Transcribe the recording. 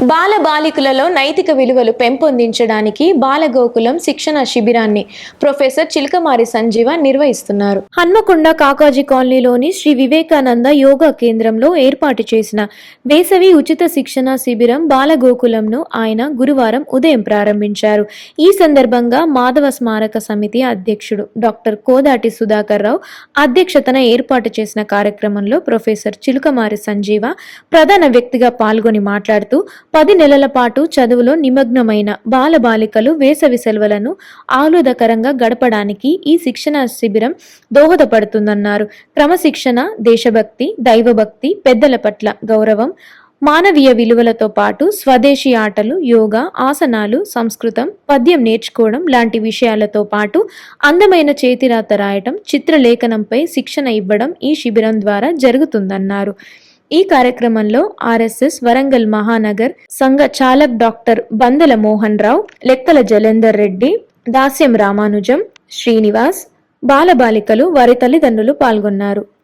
బాల బాలికలలో నైతిక విలువలు పెంపొందించడానికి బాలగోకులం శిక్షణ శిబిరాన్ని ప్రొఫెసర్ చిలకమారి సంజీవ నిర్వహిస్తున్నారు. హన్మకొండ కాకాజీ కాలనీలోని శ్రీ వివేకానంద యోగా కేంద్రంలో ఏర్పాటు చేసిన వేసవి ఉచిత శిక్షణ శిబిరం బాలగోకులంను ఆయన గురువారం ఉదయం ప్రారంభించారు. ఈ సందర్భంగా మాధవ స్మారక సమితి అధ్యక్షుడు డాక్టర్ కోదాటి సుధాకర్ రావు అధ్యక్షతన ఏర్పాటు చేసిన కార్యక్రమంలో ప్రొఫెసర్ చిలుకమారి సంజీవ ప్రధాన వ్యక్తిగా పాల్గొని మాట్లాడుతూ పది నెలల పాటు చదువులో నిమగ్నమైన బాలబాలికలు వేసవి సెలవులను ఆహ్లాదకరంగా గడపడానికి ఈ శిక్షణ శిబిరం దోహదపడుతుందన్నారు. క్రమశిక్షణ దేశభక్తి దైవభక్తి పెద్దల పట్ల గౌరవం మానవీయ విలువలతో పాటు స్వదేశీ ఆటలు యోగా ఆసనాలు సంస్కృతం పద్యం నేర్చుకోవడం లాంటి విషయాలతో పాటు అందమైన చేతిరాత రాయటం చిత్రలేఖనంపై శిక్షణ ఇవ్వడం ఈ శిబిరం ద్వారా జరుగుతుందన్నారు. ఈ కార్యక్రమంలో ఆర్ఎస్ఎస్ వరంగల్ మహానగర్ సంఘ చాలక్ డాక్టర్ బందల మోహన్ రావు లెక్కల జలేందర్ రెడ్డి దాస్యం రామానుజం శ్రీనివాస్ బాలబాలికలు వారి తల్లిదండ్రులు పాల్గొన్నారు.